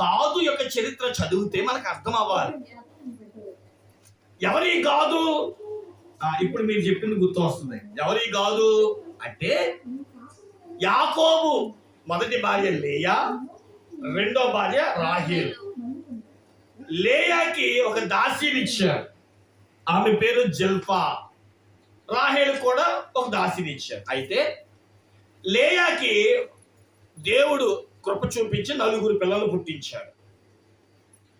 గాదు యొక్క చరిత్ర చదివితే మనకు అర్థం అవ్వాలి. ఎవరి గాదు? ఇప్పుడు మీరు చెప్పింది గుర్తు వస్తుంది ఎవరి గాదు? అంటే యాకోబు. మొదటి భార్య లేయా? రెండో భార్య రాహేల్. లేయాకి ఒక దాసినిచ్చారు ఆమె పేరు జల్ఫా. రాహేల్ కూడా ఒక దాసినిచ్చారు అయితే లేయాకి దేవుడు కృప చూపించి నలుగురు పిల్లలు పుట్టించాడు.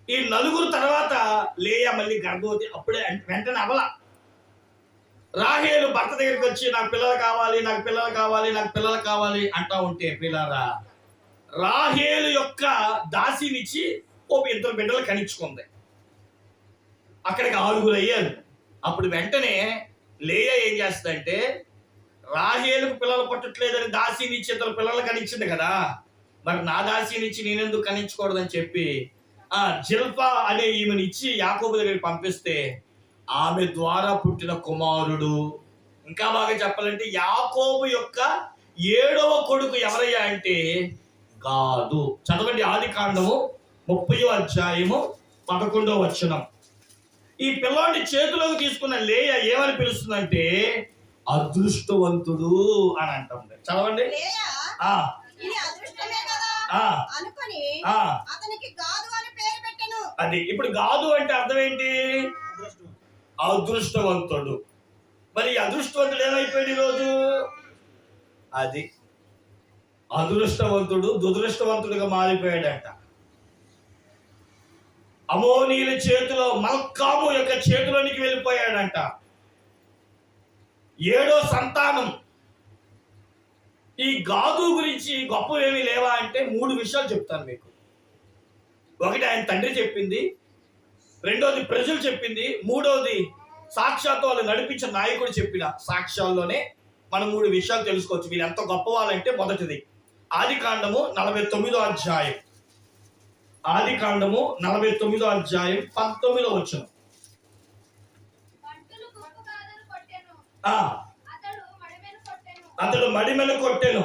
ఈ నలుగురు తర్వాత లేయా మళ్ళీ గర్భవతి అప్పుడే వెంటనే అవల. రాహేలు భర్త దగ్గరికి వచ్చి నాకు పిల్లలు కావాలి నాకు పిల్లలు కావాలి నాకు పిల్లలు కావాలి అంటా ఉంటే పిల్లరా రాహేలు యొక్క దాసినిచ్చి ఓ ఇద్దరు బిడ్డలు కనిచ్చుకుంది. అక్కడికి ఆరుగురు అయ్యారు. అప్పుడు వెంటనే లేయ ఏం చేస్తుందంటే రాహేలుకు పిల్లలు పట్టట్లేదని దాసినిచ్చి ఇద్దరు పిల్లలు కనిచ్చింది కదా మరి నా దాసినిచ్చి నేనెందుకు కనించకూడదని చెప్పి ఆ జిల్ఫా అనే ఈమెను ఇచ్చి యాకోబు దగ్గరికి పంపిస్తే ఆమె ద్వారా పుట్టిన కుమారుడు. ఇంకా బాగా చెప్పాలంటే యాకోబు యొక్క ఏడవ కొడుకు ఎవరయ్యా అంటే గాదు. చదవండి ఆది కాండము ముప్పయో అధ్యాయము పదకొండో వచనం. ఈ పిల్లాడి చేతిలోకి తీసుకున్న లేయ ఏమని పిలుస్తుందంటే అదృష్టవంతుడు అని అంటుంది చదవండి లేయా ఆ ఇది అదృష్టమే కదా ఆ అనుకొని ఆ. అతనికి గాదు అని పేరు పెట్టెను. అది ఇప్పుడు గాదు అంటే అర్థం ఏంటి? అదృష్టవంతుడు. మరి ఈ అదృష్టవంతుడు ఏమైపోయాడు ఈరోజు అది. అదృష్టవంతుడు దురదృష్టవంతుడిగా మారిపోయాడట. అమోనీల చేతిలో మల్కాము యొక్క చేతిలోనికి వెళ్ళిపోయాడంట. ఏడో సంతానం. ఈ గాదు గురించి గొప్ప ఏమీ లేవా అంటే మూడు విషయాలు చెప్తాను మీకు. ఒకటి ఆయన తండ్రి చెప్పింది రెండోది ప్రజలు చెప్పింది మూడోది సాక్షాత్తు వాళ్ళు నడిపించిన నాయకుడు చెప్పిన సాక్ష్యాల్లోనే మనం మూడు విషయాలు తెలుసుకోవచ్చు. వీళ్ళు ఎంత గొప్ప వాళ్ళంటే మొదటిది ఆది కాండము నలభై తొమ్మిదో అధ్యాయం. ఆది కాండము నలభై తొమ్మిదో అధ్యాయం పంతొమ్మిదో వచ్చిన పంటలు గొప్ప కాదని కొట్టెను ఆ అతడు మడిమెను కొట్టెను అతడు మడిమెను కొట్టెను.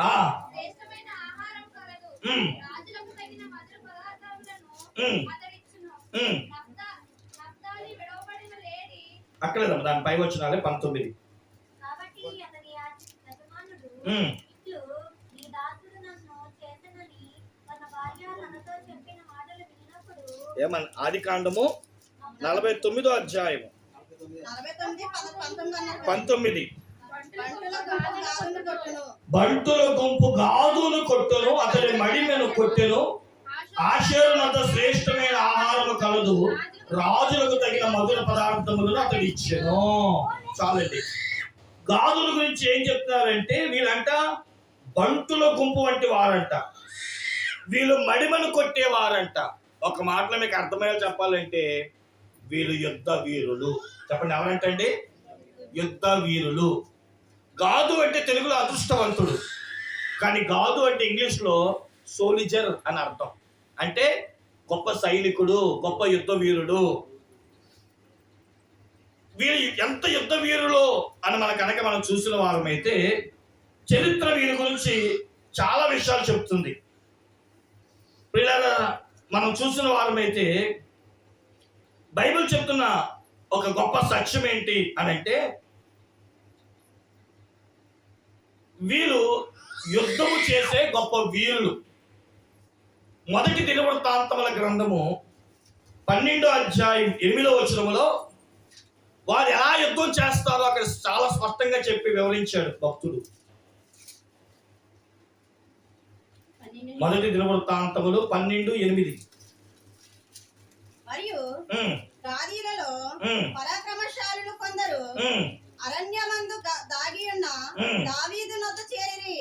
ఆ. అక్కలేదమ్మ దాని పై వచ్చినాలే పంతొమ్మిది. ఏమన్ ఆది కాండము నలభై తొమ్మిదో అధ్యాయము. పంతొమ్మిది అన్నారు కదా. పంతొమ్మిది పంటలో గాదు గాదును కొట్టును బంటుల గుంపు గాదును కొట్టును అతని మడిమెను కొట్టెను. ఆశీర్వత శ్రేష్టమైన ఆహారము కలదు. రాజులకు తగిన మధుర పదార్థములను అతడు ఇచ్చాను. చాలండి. గాదుల గురించి ఏం చెప్తున్నారంటే వీళ్ళంట బంటుల గుంపు వంటి వారంట. వీళ్ళు మడిమను కొట్టేవారంట ఒక మాటలో మీకు అర్థమయ్యేలా చెప్పాలంటే వీళ్ళు యుద్ధ వీరులు. చెప్పండి ఎవరంటండి? యుద్ధ వీరులు. గాదు అంటే తెలుగులో అదృష్టవంతుడు. కానీ గాదు అంటే ఇంగ్లీష్లో సోలిజర్ అని అర్థం. అంటే గొప్ప సైనికుడు గొప్ప యుద్ధ వీరుడు. వీరు ఎంత యుద్ధ వీరులు అని మన కనుక మనం చూసిన వారమైతే చరిత్ర వీరి గురించి చాలా విషయాలు చెప్తుంది. పిల్లల మనం చూసిన వారమైతే బైబిల్ చెప్తున్న ఒక గొప్ప సత్యం ఏంటి అని అంటే వీళ్ళు యుద్ధము చేసే గొప్ప వీరులు మొదటి దినవృత్తాంతముల గ్రంథము పన్నెండో అధ్యాయం ఎనిమిదో వచనములో వారు ఎలా యుద్ధం చేస్తారో అక్కడ చాలా స్పష్టంగా చెప్పి వివరించాడు భక్తుడు. మొదటి దినవృత్తాంతములు పన్నెండు ఎనిమిది. మరియు పరాక్రమశాలులు కొందరు అరణ్యమందు దాగి ఉన్న. దావీదు నొద్ద చేరి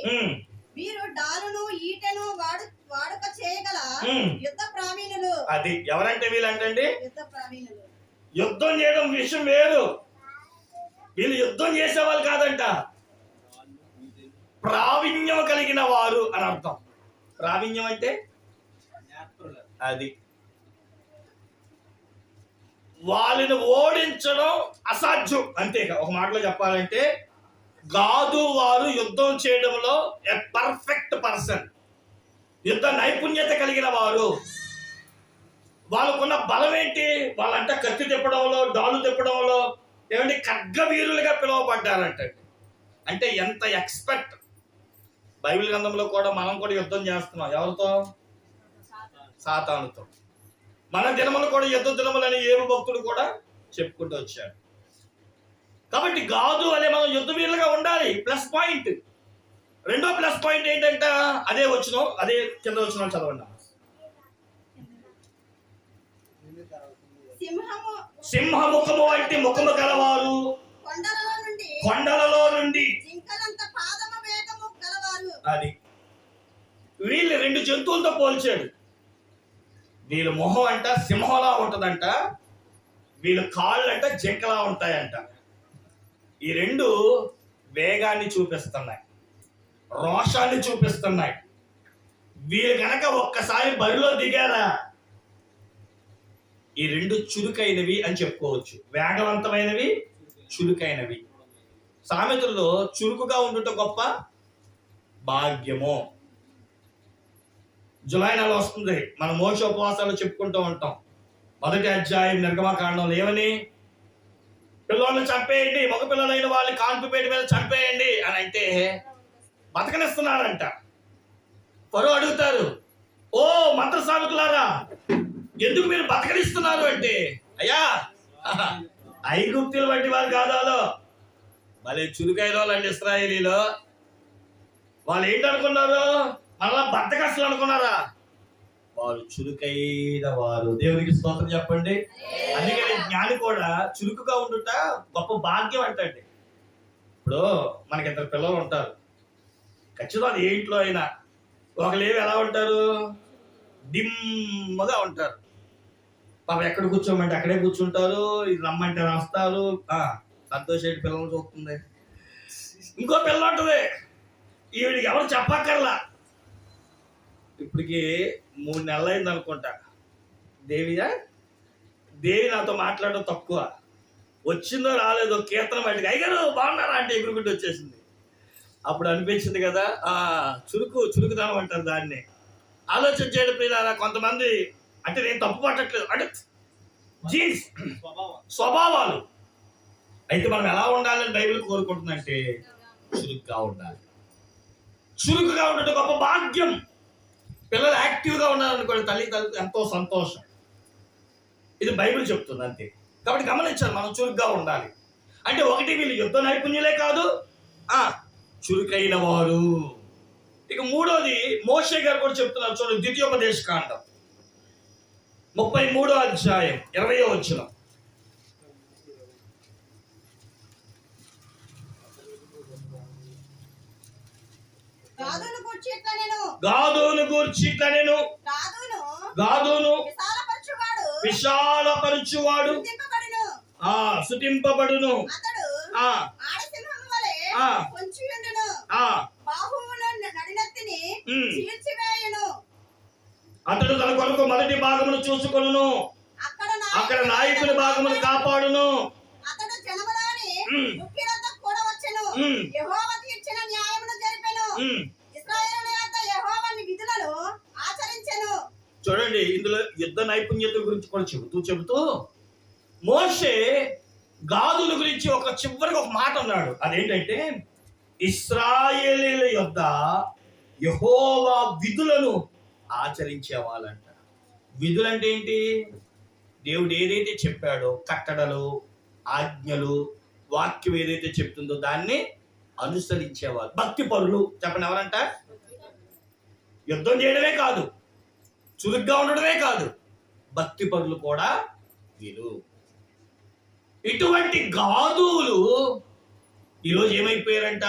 వీరు డాలును ఈటెను వాడు వాడుక చేయగల. యుద్ధ ప్రావీణులు. అది ఎవరంటే వీళ్ళంటండి? యుద్ధ ప్రావీణులు. యుద్ధం చేయడం విషయం వేరు. వీళ్ళు యుద్ధం చేసేవాళ్ళు కాదంట. ప్రావీణ్యం కలిగిన వారు అని అర్థం. ప్రావీణ్యం అంటే? అది. వాళ్ళని ఓడించడం అసాధ్యం. అంతే ఒక మాటలో చెప్పాలంటే గాదు వారు యుద్ధం చేయడంలో ఎ పర్ఫెక్ట్ పర్సన్ యుద్ధ నైపుణ్యత కలిగిన వారు. వాళ్ళకున్న బలం ఏంటి? వాళ్ళంట కత్తి తిప్పడంలో డాలు తిప్పడంలో ఏమంటే ఖడ్గవీరులుగా పిలువబడ్డారంట. అంటే ఎంత ఎక్స్పెక్ట్ బైబిల్ గ్రంథంలో కూడా మనం కూడా యుద్ధం చేస్తున్నాం. ఎవరితో? సాతానుతో. మన దినములు కూడా యుద్ధ దినములని ఏమి భక్తుడు కూడా చెప్పుకుంటూ వచ్చాడు. కాబట్టి గాదు అనే మనం యుద్ధ వీరులుగా ఉండాలి. Plus point. రెండో ప్లస్ పాయింట్ ఏంటంట అదే వచ్చిన అదే కింద వచ్చిన చదవండి. సింహము సింహ ముఖము వంటి ముఖము గలవారు. కొండలలో నుండి అది. వీళ్ళు రెండు జంతువులతో పోల్చాడు. వీళ్ళ మొహం అంట సింహంలా ఉంటుందంట వీళ్ళ కాళ్ళు అంట జింకలా ఉంటాయంట. ఈ రెండు వేగాన్ని చూపిస్తున్నాయి రోషాన్ని చూపిస్తున్నాయి. వీళ్ళు కనుక ఒక్కసారి బరిలో దిగారా? ఈ రెండు చురుకైనవి అని చెప్పుకోవచ్చు. వేగవంతమైనవి చురుకైనవి. సామెతల్లో చురుకుగా ఉండటం గొప్ప భాగ్యము. జులై నెల వస్తుంది. మన మోక్ష ఉపవాసాలు చెప్పుకుంటూ ఉంటాం. మొదటి అధ్యాయం నిర్గమకాండంలో ఏమని? పిల్లల్ని చంపేయండి మగ పిల్లలైన వాళ్ళని కాన్పుపేట మీద చంపేయండి అని అయితే బతకనిస్తున్నారంట పరు అడుగుతారు ఓ మంత్ర సాధకులారా ఎందుకు మీరు బతకనిస్తున్నారు? అంటే అయ్యా ఐగుప్తులు వంటి వారు కాదాలో మళ్ళీ చురుకైన వాళ్ళండి ఇస్రాయేలీలో. వాళ్ళు ఏంటనుకున్నారు? మళ్ళా బద్దకస్తులు అనుకున్నారా? వారు చురుకైన వారు. దేవునికి స్తోత్రం చెప్పండి. అందుకని జ్ఞాని కూడా చురుకుగా ఉండుట గొప్ప భాగ్యం అంటండి. ఇప్పుడు మనకి ఇద్దరు పిల్లలు ఉంటారు. ఖచ్చితంగా ఏ ఇంట్లో అయినా ఒకలేవి ఎలా ఉంటారు? డిమ్మగా ఉంటారు. పాప ఎక్కడ కూర్చోమంటే అక్కడే కూర్చుంటారు. ఇది రమ్మంటే రాస్తారు. సంతోష్ పిల్లలు చూస్తుంది. ఇంకో పిల్ల ఉంటుంది. ఈవిడికి ఎవరు చెప్పక్కర్లా. ఇప్పటికి మూడు నెలలు అయింది అనుకుంటా. దేవియా దేవి నాతో మాట్లాడడం తక్కువ. వచ్చిందో రాలేదో కీర్తన బయటకు. అయ్యారు బాగున్నారా అంటే ఎగురుకుంటూ వచ్చేసింది. అప్పుడు అనిపించింది కదా ఆ చురుకు చురుకుదనం అంటారు దాన్ని. ఆలోచన చేయడం పిల్లల కొంతమంది అంటే నేను తప్పు పట్టట్లేదు అంటే జీన్స్ స్వభావాలు. అయితే మనం ఎలా ఉండాలని బైబిల్ కోరుకుంటుందంటే చురుకుగా ఉండాలి. చురుకుగా ఉండటం గొప్ప భాగ్యం. పిల్లలు యాక్టివ్గా ఉన్నారనుకోండి తల్లి తల్లి ఎంతో సంతోషం. ఇది బైబిల్ చెప్తుంది అంతే. కాబట్టి గమనించాలి మనం చురుగ్గా ఉండాలి. అంటే ఒకటి వీళ్ళు యుద్ధ నైపుణ్యులే కాదు. ఆ చురుకైన వారు. ఇక మూడోది మోషే గారు కూడా చెప్తున్నారు చూడండి ద్వితీయోపదేశ కాండం. ముప్పై మూడో అధ్యాయం ఇరవయో వచ్చిన గాదును నేను గాదును గూర్చి ఇట్లా నేను. గాదును? విశాలపరచువాడు? ఆ సుతింపబడును అతడు ఆ. అతడు తన కొరకు మొదటి భాగమును అక్కడ అక్కడ నాయకుని భాగమును కాపాడును. అతడు చూడండి ఇందులో యుద్ధ నైపుణ్యత గురించి కూడా చెబుతూ చెబుతూ మోషే గాదుల గురించి ఒక చివరికి ఒక మాట అన్నాడు. అదేంటంటే ఇస్రాయేలీల యొద్ద యహోవా విధులను ఆచరించే వాళ్ళంట విధులంటే ఏంటి? దేవుడు ఏదైతే చెప్పాడో కట్టడలు ఆజ్ఞలు వాక్యం ఏదైతే చెప్తుందో దాన్ని అనుసరించేవాళ్ళు. భక్తి పరులు చెప్పండి ఎవరంట యుద్ధం చేయడమే కాదు. చురుగ్గా ఉండడమే కాదు భక్తి పరులు కూడా వీరు. ఇటువంటి గాదువులు ఈరోజు ఏమైపోయారంట?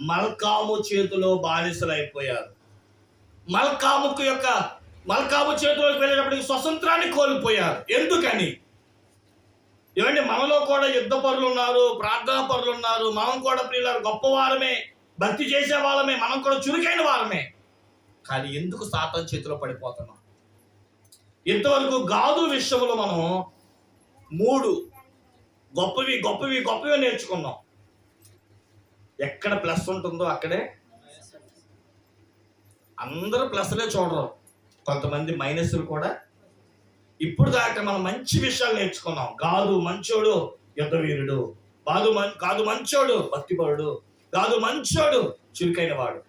మల్కాము చేతిలో బానిసలు అయిపోయారు. మల్కాముకు యొక్క మల్కాము చేతిలోకి వెళ్ళేటప్పటికి స్వతంత్రాన్ని కోల్పోయారు. ఎందుకని? ఏమంటే మనలో కూడా యుద్ధ పరులు ఉన్నారు ప్రార్థనా పరులు ఉన్నారు మనం కూడా ప్రియులారు గొప్పవారమే భక్తి చేసే వాళ్ళమే మనం కూడా చురుకైన వారమే. కానీ ఎందుకు సాతాన్ చేతిలో పడిపోతున్నాం? ఇంతవరకు గాదు విషయంలో మనం మూడు గొప్పవి గొప్పవి గొప్పవి నేర్చుకున్నాం. ఎక్కడ ప్లస్ ఉంటుందో అక్కడే అందరూ ప్లస్లే చూడరు. కొంతమంది మైనస్లు కూడా ఇప్పుడు దాకా మనం మంచి విషయాలు నేర్చుకున్నాం. గాదు మంచోడు యుద్ధవీరుడు. బాదు మం కాదు మంచోడు భక్తిపరుడు గాదు మంచోడు చురుకైన వాడు.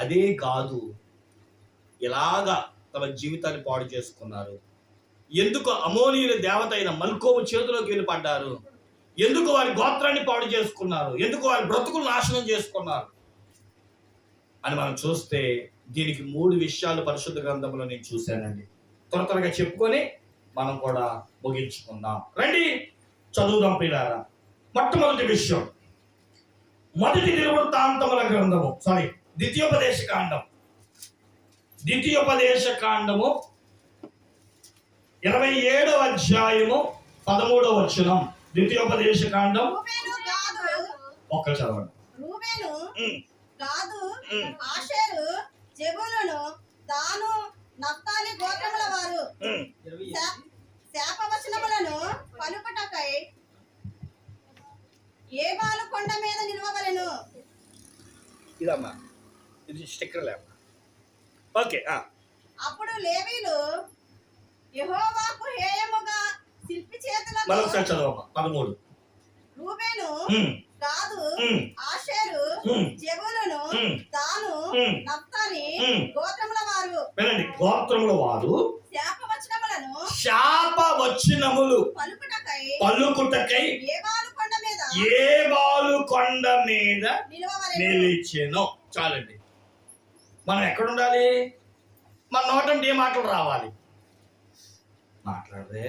అదే గాదు. ఎలాగా తమ జీవితాన్ని పాడు చేసుకున్నారు? ఎందుకు అమోనీయుల దేవత అయిన మల్కోము చేతిలోకి వెళ్ళి పడ్డారు ఎందుకు వారి గోత్రాన్ని పాడు చేసుకున్నారు? ఎందుకు వారి బ్రతుకులు నాశనం చేసుకున్నారు? అని మనం చూస్తే దీనికి మూడు విషయాలు పరిశుద్ధ గ్రంథంలో నేను చూశానండి. త్వర త్వరగా చెప్పుకొని మనం కూడా ముగించుకుందాం. రండి చదువుదాం పిల్లారా మొట్టమొదటి విషయం. మొదటి నిర్వృత్తాంతముల గ్రంథము సారీ ద్వితీయోపదేశ కాండం. ద్వితీయోపదేశ కాండము ఇరవై ఏడవ అధ్యాయము పదమూడవ వచనం. ద్వితీయోపదేశ కాండం ఒక్క చదవండి. ఉమ్, ఆషేరు జెబూలును దాను నఫ్తాలి గోత్రముల వారు. శాపవచనములను పలుకుటకై ఏ బాలు కొండ మీద నిలవవలెను. ఇదమ్మా ఇది స్టిక్కర్ లేమ్మా ఓకే అప్పుడు లేవీలు యెహోవాకు హేయముగా శిల్పి చేతులతో మరొకసారి చదవమ్మా పదమూడు. రూబేను ఉమ్, గాదు ఉమ్, ఆషేరు జెబూలును. నఫ్తాలి ఉమ్. గోత్రముల వారు. వినండి గోత్రముల వారు శాపవచనములను శాప వచ్చినములు పలుకుటకై పలుకుటకై ఏ బాలు కొండ మీద ఏ బాలు కొండ మీద నిలిచెను. చాలండి. మనం ఎక్కడ ఉండాలి మన నోటంటే ఏ మాటలు రావాలి? మాట్లాడదే.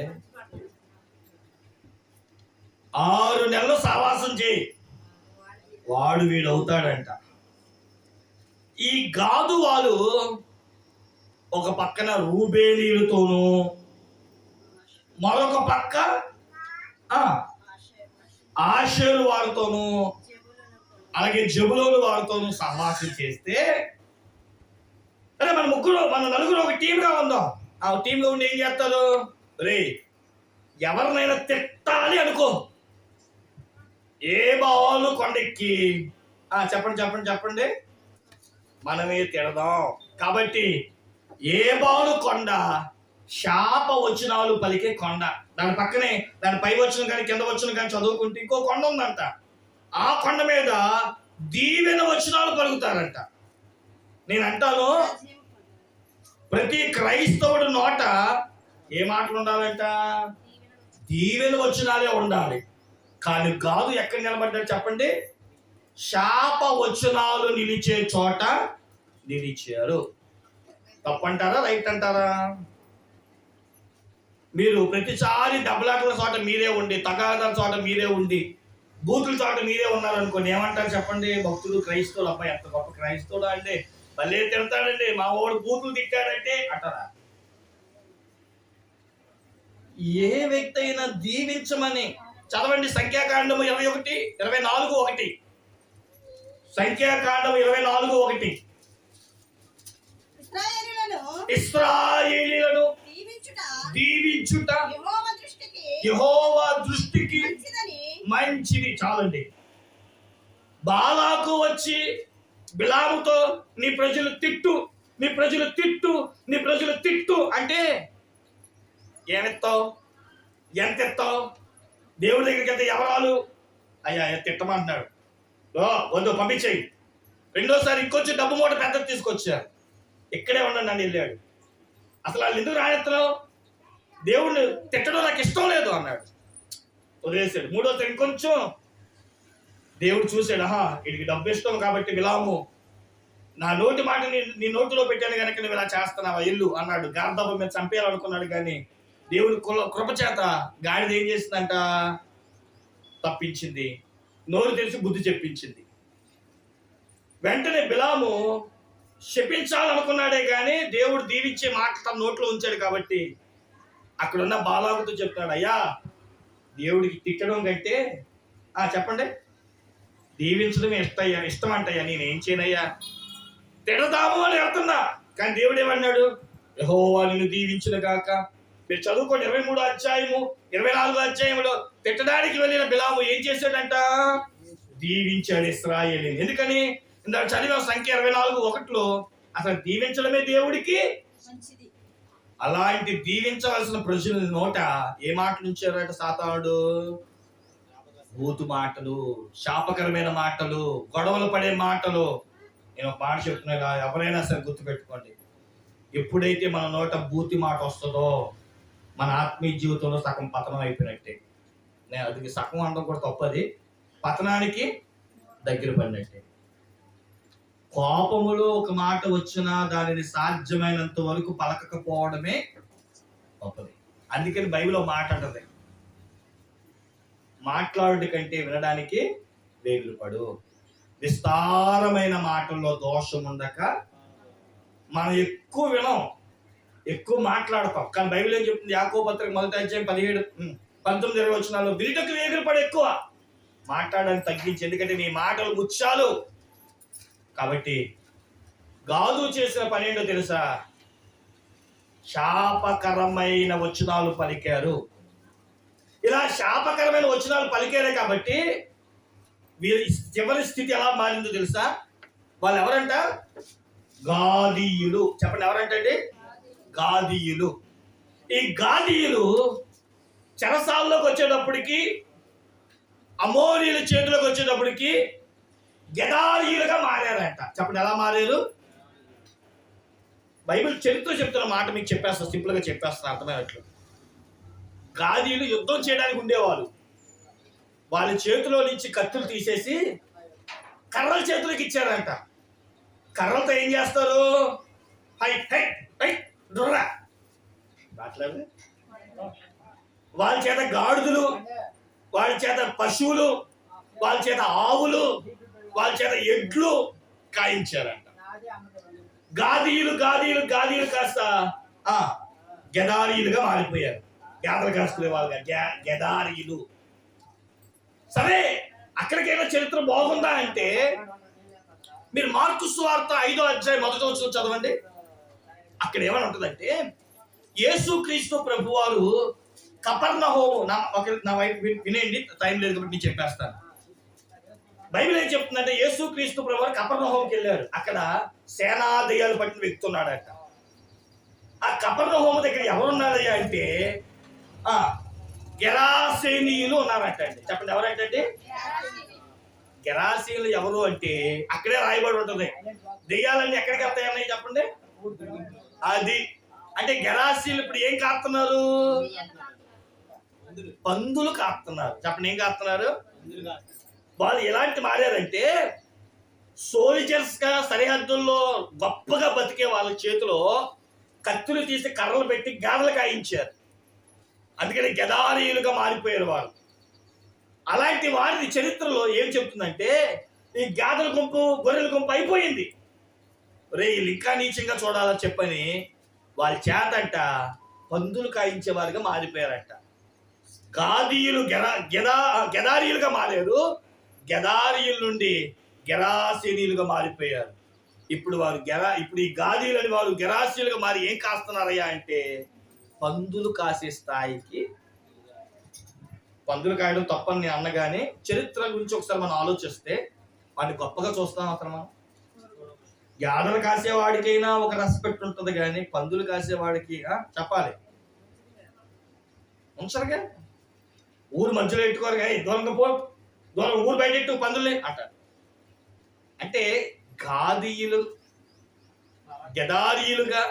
ఆరు నెలలు సావాసం చేయి. వాడు వీడు అవుతాడంట ఈ గాదు వాళ్ళు ఒక పక్కన రూబేలీలతోనూ మరొక పక్క ఆశలు వారితోనూ అలాగే జబులోని వారితోనూ సహవాసం చేస్తే అరే మన ముగ్గురు మన నలుగురు ఒక టీంగా ఉందాం. ఆ టీంలో ఉండి ఏం చేస్తారు? రే ఎవరినైనా తిట్టాలి అనుకో. ఏ బాలు కొండెక్కి? ఆ చెప్పండి చెప్పండి చెప్పండి. మనమే తిడదాం. కాబట్టి ఏ బాలు కొండ శాప వచనాలు పలికే కొండ. దాని పక్కనే దాని పై వచ్చిన కానీ కింద వచ్చిన కానీ చదువుకుంటే ఇంకో కొండ ఉందంట. ఆ కొండ మీద దీవెన వచనాలు పలుకుతారంట. నేను అంటాను ప్రతి క్రైస్తవుడు నోట ఏ మాటలు ఉండాలంట? దీవెలు వచ్చినాలే ఉండాలి. కానీ కాదు ఎక్కడ నిలబడ్డాడు చెప్పండి? శాప వచనాలు నిలిచే చోట నిలిచారు. తప్పంటారా? రైట్ అంటారా? మీరు ప్రతిసారి డబ్బులాటల చోట మీరే ఉండి తగాదాల చోట మీరే ఉండి బూతుల చోట మీరే ఉన్నారనుకోండి ఏమంటారు చెప్పండి? భక్తులు క్రైస్తవులు అబ్బాయి ఎంత గొప్ప క్రైస్తవుడు అంటే భలే తిడతాడండి మా వాడు బూతులు తిట్టాడంటే. అంటారా? ఏ వ్యక్తి అయినా దీవించమని చదవండి సంఖ్యాకాండము ఇరవై ఒకటి ఇరవై నాలుగు ఒకటి. సంఖ్యాకాండం ఇరవై నాలుగు ఒకటి. ఇశ్రాయేలీయులను ఇస్రాయేలీలను దీవించుట యెహోవా దృష్టికి యెహోవా దృష్టికి మంచిదని మంచిది చాలండి. బాలాకు వచ్చి బిలాముతో నీ ప్రజలు తిట్టు నీ ప్రజలు తిట్టు నీ ప్రజలు తిట్టు అంటే ఏమెత్తావు? ఎంత ఎత్తావు దేవుడి దగ్గరికి వెళ్తే ఎవరాలు అయ్యా అయ్యా తిట్టమంటున్నాడు. ఓ వద్దు పంపించేయి. రెండోసారి ఇంకొచ్చి డబ్బు మూట పెద్ద తీసుకొచ్చారు ఇక్కడే ఉండండి అని వెళ్ళాడు. అసలు వాళ్ళు ఎందుకు రాయెత్తనావు దేవుణ్ణి తిట్టడం నాకు ఇష్టం లేదు అన్నాడు. వదిలేశాడు. మూడోసారి ఇంకొంచెం దేవుడు చూశాడు ఆహా వీడికి డబ్బు ఇష్టం కాబట్టి విలాము నా నోటి మాట నీ నోటిలో పెట్టాను కనుక నువ్వు ఇలా చేస్తున్నావా? ఇల్లు అన్నాడు. గార్ధబ మీద చంపేయాలనుకున్నాడు కానీ దేవుడు కుల కృపచేత గాడిద ఏం చేసిందంట? తప్పించింది. నోరు తెలిసి బుద్ధి చెప్పించింది. వెంటనే బిలాము శపించాలనుకున్నాడే కానీ దేవుడు దీవించే మాట తన నోట్లో ఉంచాడు కాబట్టి అక్కడున్న బాలాగుతో చెప్తాడు అయ్యా దేవుడికి తిట్టడం కంటే ఆ చెప్పండి. దీవించడం ఇష్టయ్యా ఇష్టం అంటయ్యా నేనేం చేయనయ్యా? తిడదాము అని వెళ్తున్నా కానీ దేవుడు ఏమన్నాడు? యెహోవా నిన్ను దీవించిన గాక మీరు చదువుకోండి ఇరవై మూడు అధ్యాయము ఇరవై నాలుగు అధ్యాయములో తిట్టడానికి వెళ్ళిన బిలాము ఏం చేశాడంట? దీవించాడు ఇస్రాయేలీని. ఎందుకని? ఇందాక చదివిన సంఖ్య ఇరవై నాలుగు ఒకటిలో అసలు దీవించడమే దేవుడికి అలాంటి దీవించవలసిన ప్రజల నోట ఏ మాటలు ఉంచారట సాతానుడు? బూతు మాటలు శాపకరమైన మాటలు గొడవలు పడే మాటలు. నేను ఒక మాట చెప్తున్నా ఎవరైనా సరే గుర్తుపెట్టుకోండి. ఎప్పుడైతే మన నోట బూతి మాట వస్తుందో మన ఆత్మీయ జీవితంలో సగం పతనం అయిపోయినట్టే. నేను అది సగం అనడం కూడా తప్పది. పతనానికి దగ్గర పడినట్టే. కోపములో ఒక మాట వచ్చినా దానిని సాధ్యమైనంత వరకు పలకకపోవడమే గొప్పది అందుకని బైబిల్ ఒక మాట అంటది. మాట్లాడుట కంటే వినడానికి వేగులు పడు విస్తారమైన మాటల్లో దోషం ఉండక మనం ఎక్కువ వినం ఎక్కువ మాట్లాడతాం. కానీ బైబిల్ ఏం చెప్తుంది? యాకో పత్రిక మొదటి అధ్యాయం పదిహేడు పంతొమ్మిది ఇరవై వచ్చినాలు వినుటకు వేగులు పడు ఎక్కువ. మాట్లాడడానికి తగ్గించి ఎందుకంటే నీ మాటలు గుచ్చాలు కాబట్టి గాదు చేసిన పని ఏంటో తెలుసా? శాపకరమైన వచనాలు పలికారు. ఇలా శాపకరమైన వచనాలు పలికారే కాబట్టి వీరి చివరి స్థితి ఎలా మారిందో తెలుసా? వాళ్ళు ఎవరంట గాదీయులు. చెప్పండి ఎవరంటండి? గాదీయులు. ఈ గాదీయులు చెరసాల్లోకి వచ్చేటప్పటికి అమోరీల చేతిలోకి వచ్చేటప్పటికి గెదారీలుగా మారారంట. చెప్పండి ఎలా మారారు? బైబిల్ చరిత్ర చెప్తున్న మాట మీకు చెప్పేస్తా సింపుల్గా చెప్పేస్తాను అర్థమయ్యేట్లు గాదీలు యుద్ధం చేయడానికి ఉండేవాళ్ళు. వాళ్ళ చేతిలో నుంచి కత్తులు తీసేసి కర్రల చేతులకు ఇచ్చారంట. కర్రలతో ఏం చేస్తారు? హై హై హై దుర్రా. మాట్లాడు వాళ్ళ చేత గాడిదలు వాళ్ళ చేత పశువులు వాళ్ళ చేత ఆవులు వాళ్ళ చేత ఎడ్లు కాయించారంట. గాదీలు గాదీలు గాదీలు కాస్త గదారీలుగా మారిపోయారు. గేదలు కాసుకునే వాళ్ళుగా గెదారీలు. సరే అక్కడికైనా చరిత్ర బాగుందా అంటే మీరు మార్కు స్వార్త ఐదో అధ్యాయం మొదటి వచ్చిన చదవండి. అక్కడ ఏమని ఉంటుందంటే యేసు క్రీస్తు ప్రభు వారు కపర్ణ హోము నా ఒక నా వైపు వినేయండి టైం లేదు కాబట్టి నేను చెప్పేస్తాను. బైబిల్ ఏం చెప్తుందంటే యేసు క్రీస్తు ప్రభు వారు కపర్ణ హోంకి వెళ్ళారు. అక్కడ సేనాదయాలు పట్టిన వ్యక్తి ఉన్నాడట. ఆ కపర్ణ హోమ దగ్గర ఎవరున్నారయ్యా అంటే గెరాసేనీయులు ఉన్నారట అండి. చెప్పండి ఎవరంటే గెరాసీలు ఎవరు అంటే అక్కడే రాయబడి ఉంటుంది. దెయ్యాలన్నీ ఎక్కడికి వెళ్తాయన్నాయి చెప్పండి? అది. అంటే గెరాసీలు ఇప్పుడు ఏం కాస్తున్నారు పందులు కాస్తున్నారు చెప్పండి ఏం కాస్తున్నారు వాళ్ళు ఎలాంటి మారారంటే సోల్జర్స్గా సరిహద్దుల్లో గొప్పగా బతికే వాళ్ళ చేతిలో కత్తులు తీసి కర్రలు పెట్టి గాదలు కాయించారు. అందుకని గదారీయులుగా మారిపోయారు వారు అలాంటి వారిని చరిత్రలో ఏం చెప్తుందంటే ఈ గాదల గుంపు గొర్రెల గుంపు అయిపోయింది. రే వీళ్ళు ఇంకా నీచంగా చూడాలని చెప్పని వాళ్ళ చేతంట పందులు కాయించే వారిగా మారిపోయారంట. గాదీయులు గెరా గెదా గెదారీయులుగా మారారు. గెదారీయుల నుండి గెరాసీనీలుగా మారిపోయారు. ఇప్పుడు వారు గెరా ఇప్పుడు ఈ గాదీలని వారు గెరాసీలుగా మారి ఏం కాస్తున్నారయ్యా అంటే పందులు కాసే స్థాయికి పందులు కాయడం తప్పని నేను అన్నగానే చరిత్ర గురించి ఒకసారి మనం ఆలోచిస్తే వాడిని గొప్పగా చూస్తాం అసలు మనం. యాదలు కాసేవాడికైనా ఒక రెస్పెక్ట్ ఉంటుంది కానీ పందులు కాసేవాడికి చెప్పాలి. ఉంచరుగా ఊరు మధ్యలో పెట్టుకోరు కానీ దూరంగా పో దూరం ఊరు బయట పందులే అంటారు అంటే గాదీయులు గెదారీయులుగా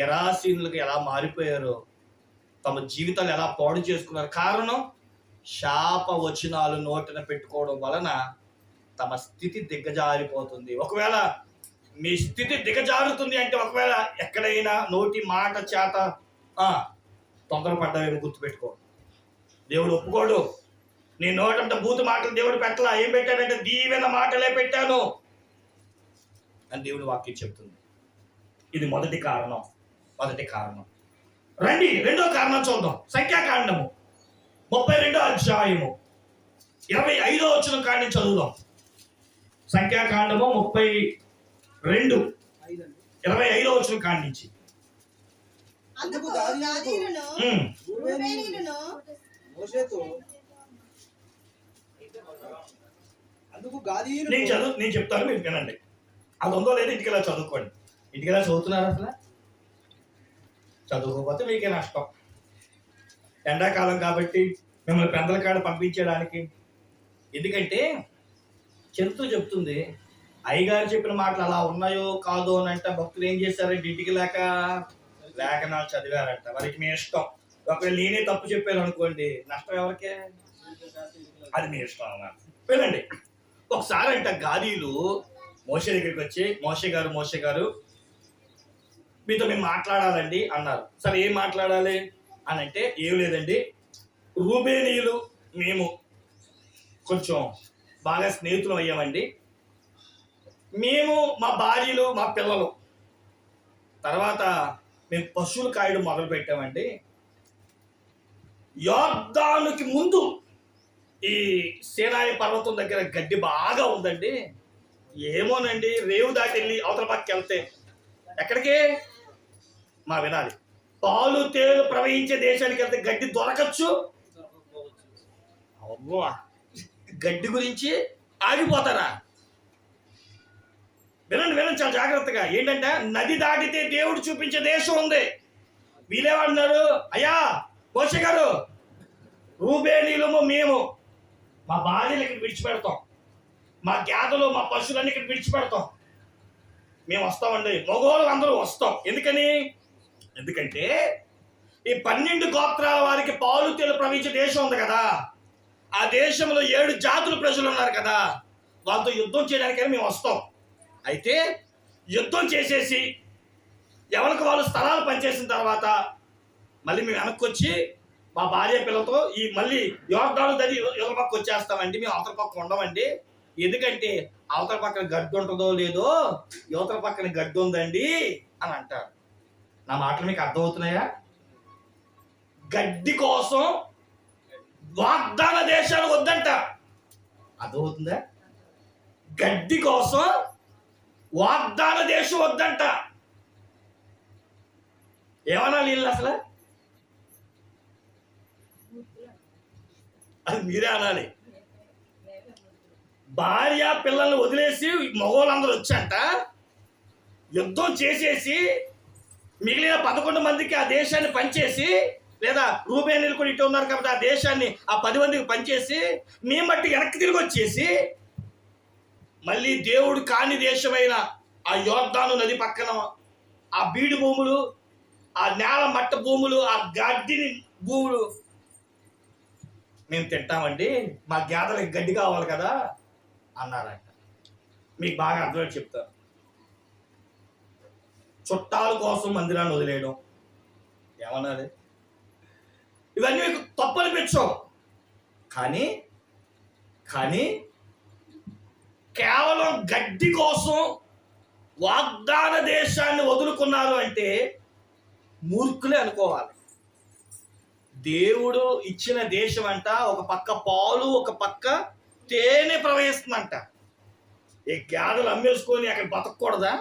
గెరాసీనులుగా ఎలా మారిపోయారో తమ జీవితాలు ఎలా పాడు చేసుకున్నారు. కారణం శాప వచనాలు నోటిన పెట్టుకోవడం వలన తమ స్థితి దిగజారిపోతుంది. ఒకవేళ మీ స్థితి దిగజారుతుంది అంటే ఒకవేళ ఎక్కడైనా నోటి మాట చేత తొందరపడ్డావేమో గుర్తుపెట్టుకో. దేవుడు ఒప్పుకోడు. నీ నోటంత బూతు మాటలు దేవుడు పెట్టలా. ఏం పెట్టాడంటే దీవెన మాటలే పెట్టాను. అని దేవుడు వాక్యం చెప్తుంది. ఇది మొదటి కారణం. మొదటి కారణం. రండి రెండో కారణం చూద్దాం. సంఖ్యాకాండము. ముప్పై రెండో అధ్యాయము. ఇరవై ఐదో వచ్చిన కాండం చదువుదాం. సంఖ్యాకాండము ముప్పై రెండు. ఇరవై ఐదో వచ్చిన కాండ నుంచి. అందుకు గాదీయులను ఉమ్, రూబేనీయులను మోషేతో. అందుకు గాదీయులు నేను చదువు నేను చెప్తాను మీరు వినండి. అది ఉందో లేదో ఇంటికి చదువుకోండి. ఇంటికి చదువుతున్నారు అసలు? చదువుకోకపోతే మీకే నష్టం. ఎండాకాలం కాబట్టి మిమ్మల్ని పెద్దల కాడ పంపించడానికి. ఎందుకంటే చెంతు చెప్తుంది అయ్యగారు చెప్పిన మాటలు అలా ఉన్నాయో కాదో అని అంటే భక్తులు ఏం చేశారంటే ఇంటికి లేక లేఖనాలు చదివారంట. వారికి మీ ఇష్టం. ఒకవేళ నేనే తప్పు చెప్పాను అనుకోండి నష్టం ఎవరికే? అది మీ ఇష్టం అన్నారు వినండి ఒకసారి అంట గాదీలు మోసే దగ్గరికి వచ్చి మోసే గారు మోసే గారు మీతో మేము మాట్లాడాలండి అన్నారు. సరే ఏం మాట్లాడాలి? అని అంటే ఏం లేదండి. రూబేనీలు మేము కొంచెం బాగా స్నేహితులు అయ్యామండి. మేము మా భార్యలు మా పిల్లలు. తర్వాత మేము పశువులు కాయడం మొదలు పెట్టామండి. యోర్దానుకి ముందు ఈ సేనాయి పర్వతం దగ్గర గడ్డి బాగా ఉందండి. ఏమోనండి రేవు దాటి వెళ్ళి అవతల పక్కకి వెళ్తే. ఎక్కడికి? మా వినాలి. పాలు తేలు ప్రవహించే దేశానికి వెళ్తే గడ్డి దొరకచ్చు? అవ్వా. గడ్డి గురించి ఆగిపోతారా? వినండి వినండి చాలా జాగ్రత్తగా. ఏంటంటే? నది దాటితే దేవుడు చూపించే దేశం ఉంది. వీళ్ళేమన్నారు అయ్యా కోశ గారు రూబేనీలము మేము. మా భార్యలు ఇక్కడ విడిచిపెడతాం. మా గేదలు మా పశువులన్నీ ఇక్కడ విడిచిపెడతాం. మేము వస్తామండి. మగవాళ్ళు అందరూ వస్తాం. ఎందుకని? ఎందుకంటే ఈ పన్నెండు గోత్రాల వారికి పాలు తేలు ప్రవహించే దేశం ఉంది కదా. ఆ దేశంలో ఏడు జాతుల ప్రజలు ఉన్నారు కదా. వాళ్ళతో యుద్ధం చేయడానికైనా మేము వస్తాం. అయితే యుద్ధం చేసేసి ఎవరికి వాళ్ళు స్థలాలు పనిచేసిన తర్వాత మళ్ళీ మేము వెనక్కి వచ్చి మా భార్య పిల్లలతో ఈ మళ్ళీ యోర్దాను దది యువత పక్క వచ్చేస్తామండి. మేము అవతల పక్క ఉండమండి. ఎందుకంటే అవతల పక్కన గడ్డి ఉంటుందో లేదో యువతల పక్కన గడ్డి ఉందండి అని అంటారు. నా మాటలు మీకు అర్థమవుతున్నాయా? గడ్డి కోసం వాగ్దాన దేశాలు వద్దంట. అర్థమవుతుందా? గడ్డి కోసం వాగ్దాన దేశం వద్దంట. ఏమన్నా వీళ్ళు అసలు? అది మీరే అనాలి. భార్య పిల్లల్ని వదిలేసి మగవాళ్ళందరూ వచ్చంట యుద్ధం చేసేసి మిగిలిన పదకొండు మందికి ఆ దేశాన్ని పనిచేసి లేదా రూబేనీలు కూడా ఇటు ఉన్నారు కాబట్టి ఆ దేశాన్ని ఆ పది మందికి పనిచేసి మేము మట్టి వెనక్కి తిరిగి వచ్చేసి మళ్ళీ దేవుడు కాని దేశమైన ఆ యోర్దాను నది పక్కన ఆ బీడు భూములు ఆ నేల మట్ట భూములు ఆ గడ్డిని భూములు మేము తింటామండి. మా గేదెలకు గడ్డి కావాలి కదా అన్నారంట. మీకు బాగా అర్థమై చెప్తాను చుట్టాల కోసం మందిరాన్ని వదిలేయడం. ఏమన్నది? ఇవన్నీ మీకు తప్పనిపించవు కానీ కానీ కేవలం గడ్డి కోసం వాగ్దాన దేశాన్ని వదులుకున్నారు అంటే మూర్ఖులే అనుకోవాలి. దేవుడు ఇచ్చిన దేశం అంట ఒక పక్క పాలు ఒక పక్క తేనె ప్రవహిస్తుందంట. ఈ గేదెలు అమ్మేసుకొని అక్కడ బతకూడదా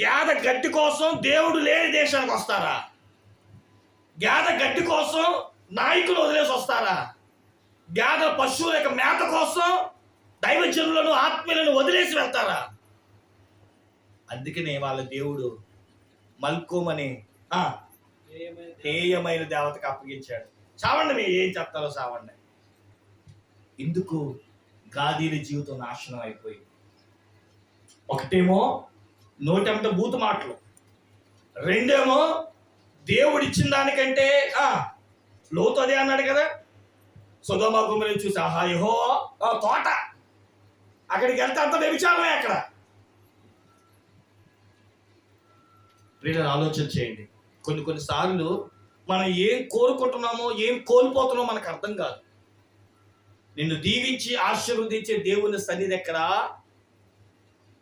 గ్యాద గడ్డి కోసం దేవుడు లేని దేశానికి వస్తారా? గ్యాద గడ్డి కోసం నాయకులు వదిలేసి వస్తారా? గ్యాద పశువుల యొక్క మేత కోసం దైవజనులను ఆత్మీయులను వదిలేసి వెళ్తారా? అందుకనే వాళ్ళ దేవుడు మల్కోమని హేయమైన దేవతకు అప్పగించాడు. చావండి మీరు ఏం చెప్తారో చావండి. ఇందుకు గాదీల జీవితం నాశనం అయిపోయింది. ఒకటేమో నోటెంట బూతు మాటలు. రెండేమో దేవుడిచ్చిన దానికంటే ఆ, లోతు అదే అన్నాడు కదా. సుధమ గుమ్మని చూసి ఆహా యహో ఆ తోట. అక్కడికి వెళ్తే అంత వ్యభిచారమే అక్కడ. ప్రియులను ఆలోచన చేయండి. కొన్ని కొన్ని సార్లు మనం ఏం కోరుకుంటున్నామో ఏం కోల్పోతున్నామో మనకు అర్థం కాదు. నిన్ను దీవించి ఆశీర్వదించే దేవుని సన్నిధి ఎక్కడా?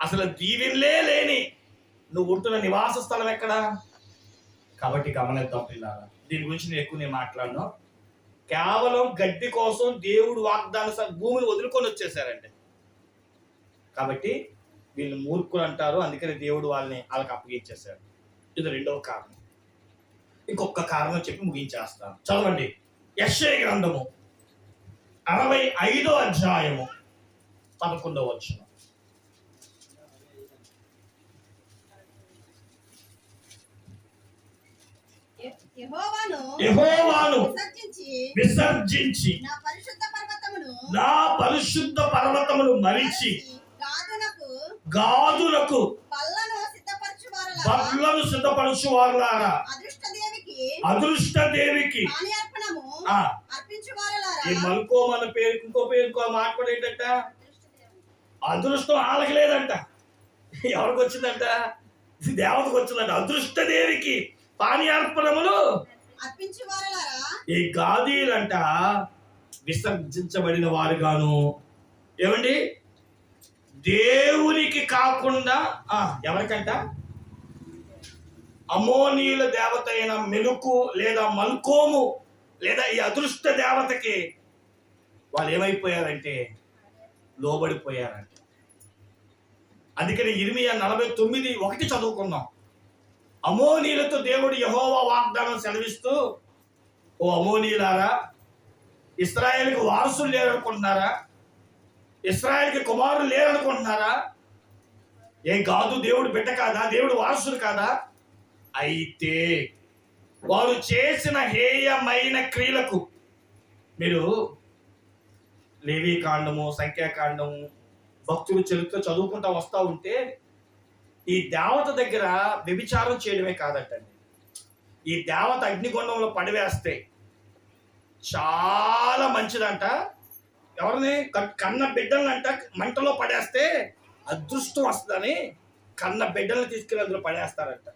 అసలు దీవెనలే లేని నువ్వు ఉంటున్న నివాస స్థలం ఎక్కడ? కాబట్టి గమనిద్దాం పిల్లారా దీని గురించి నేను ఎక్కువ నేను మాట్లాడను. కేవలం గడ్డి కోసం దేవుడు వాగ్దాన భూమిని వదులుకొని వచ్చేసారండి కాబట్టి వీళ్ళు మూర్ఖులు అంటారు. అందుకని దేవుడు వాళ్ళని వాళ్ళకి అప్పగించేశారు ఇది రెండవ కారణం. ఇంకొక కారణం చెప్పి ముగించేస్తాను. చదవండి. యశ్వ గ్రంథము అరవై ఐదో అధ్యాయము పదకొండవ వచ్చిన యెహోవాను విసర్జించి నా పరిశుద్ధ పర్వతమును మరిచి గాదులకు బట్లను సిద్ధపరచు వారులారా అదృష్ట దేవికి ఈ మనుకో మన పేరు ఇంకో పేరు ఇంకో మాట కూడా ఏంటంట? అదృష్టం వాళ్ళకి లేదంట. ఎవరికి వచ్చిందంట? దేవతకు వచ్చిందంట. అదృష్ట దేవికి పానీయార్పణములు. ఈ గాదీలంట విసర్జించబడిన వారుగాను. ఏమండి? దేవునికి కాకుండా ఆ, ఎవరికంట? అమోనీయుల దేవత అయిన మెలుకు లేదా మల్కోము లేదా ఈ అదృష్ట దేవతకి వాళ్ళు ఏమైపోయారంటే లోబడిపోయారంట. అందుకని ఇరిమియా నలభై తొమ్మిది ఒకటి చదువుకున్నాం అమోనీలతో దేవుడు యహోవా వాగ్దానం సెలవిస్తూ ఓ అమోనీలారా ఇస్రాయేల్కి వారసులు లేరనుకుంటున్నారా? ఇస్రాయేల్కి కుమారులు లేరనుకుంటున్నారా? ఏం కాదు దేవుడు బిడ్డ కాదా? దేవుడు వారసుడు కాదా? అయితే వారు చేసిన హేయమైన క్రియలకు మీరు లేవీకాండము సంఖ్యాకాండము భక్తులు చరిత్ర చదువుకుంటా వస్తూ ఉంటే ఈ దేవత దగ్గర వ్యభిచారం చేయడమే కాదటండి. ఈ దేవత అగ్నిగుండంలో పడివేస్తే చాలా మంచిదంట. ఎవరిని? కన్న కన్న బిడ్డలంట మంటలో పడేస్తే అదృష్టం వస్తుందని కన్న బిడ్డలను తీసుకెళ్ళి అందులో పడేస్తారంట.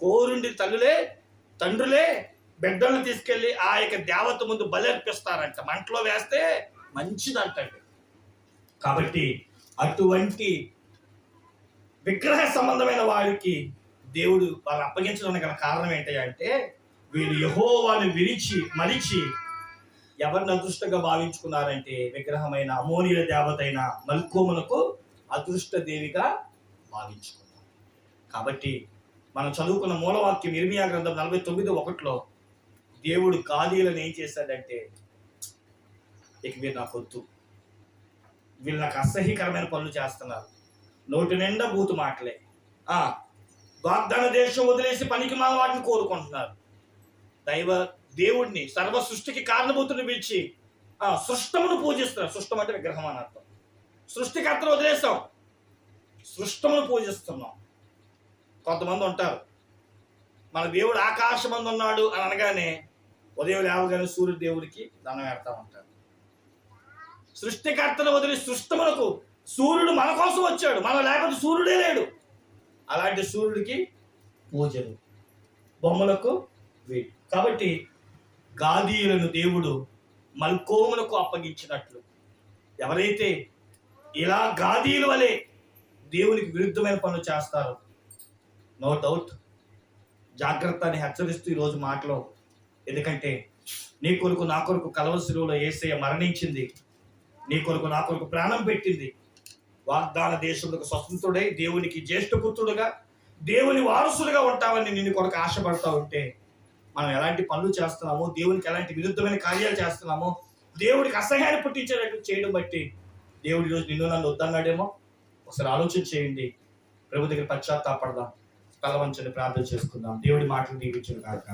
కోరుండి తల్లులే తండ్రులే బిడ్డలను తీసుకెళ్ళి ఆ యొక్క దేవత ముందు బలర్పిస్తారంట. మంటలో వేస్తే మంచిదంటండి. కాబట్టి అటువంటి విగ్రహ సంబంధమైన వారికి దేవుడు వాళ్ళు అప్పగించడానికి గల కారణం ఏంటంటే వీళ్ళు యహోవాను విరిచి మరిచి ఎవరిని అదృష్టంగా భావించుకున్నారంటే విగ్రహమైన అమోనియ దేవతైన మల్కోమునకు అదృష్ట దేవిగా భావించుకున్నారు. కాబట్టి మనం చదువుకున్న మూలవాక్యం ఇర్మియా గ్రంథం నలభై తొమ్మిది ఒకటిలో దేవుడు గాదీలను ఏం చేశాడంటే ఇక మీరు నాకు వద్దు. వీళ్ళు నాకు అసహ్యకరమైన పనులు చేస్తున్నారు. నోటి నిండా బూతు మాటలే. ఆ, వాగ్దాన దేశం వదిలేసి పనికి మాల వాటిని కోరుకుంటున్నారు. దైవ దేవుడిని సర్వ సృష్టికి కారణభూతుని పిలిచి ఆ సృష్టమును పూజిస్తున్నారు. సృష్టం అంటే విగ్రహం అని అర్థం. సృష్టికర్తను వదిలేసాం సృష్టమును పూజిస్తున్నాం. కొంతమంది ఉంటారు మన దేవుడు ఆకాశమంది ఉన్నాడు అని అనగానే ఉదయం లేవగానే సూర్యుడు దేవుడికి దండం పెడతా ఉంటారు. సృష్టికర్తను వదిలి సృష్టములకు సూర్యుడు మన కోసం వచ్చాడు మనం లేకపోతే సూర్యుడే లేడు. అలాంటి సూర్యుడికి పూజలు బొమ్మలకు వేడు. కాబట్టి గాదీయులను దేవుడు మల్కోములకు అప్పగించినట్లు. ఎవరైతే ఇలా గాదీల వలె దేవునికి విరుద్ధమైన పనులు చేస్తారో నో డౌట్ జాగ్రత్త అని హెచ్చరిస్తూ ఈరోజు మాటలో ఎందుకంటే నీ కొరకు నా కొరకు కలవసిరువులో ఏసయ్య మరణించింది నీ కొరకు నా కొరకు ప్రాణం పెట్టింది వాగ్దాన దేశములకు స్వతంత్రుడై దేవునికి జ్యేష్ఠపుత్రుడుగా దేవుని వారసులుగా ఉంటామని నిన్ను కొరకు ఆశపడతా ఉంటే మనం ఎలాంటి పనులు చేస్తున్నామో దేవునికి ఎలాంటి విరుద్ధమైన కార్యాలు చేస్తున్నామో దేవుడికి అసహ్యాన్ని పుట్టించేటట్టు చేయడం బట్టి దేవుడు ఈరోజు నిన్ను నన్ను వద్దన్నాడేమో? ఒకసారి ఆలోచన చేయండి. ప్రభు దగ్గర పశ్చాత్తాపడదాం. కలవంచని ప్రార్థన చేసుకుందాం. దేవుడి మాటలు దీవించిన కాక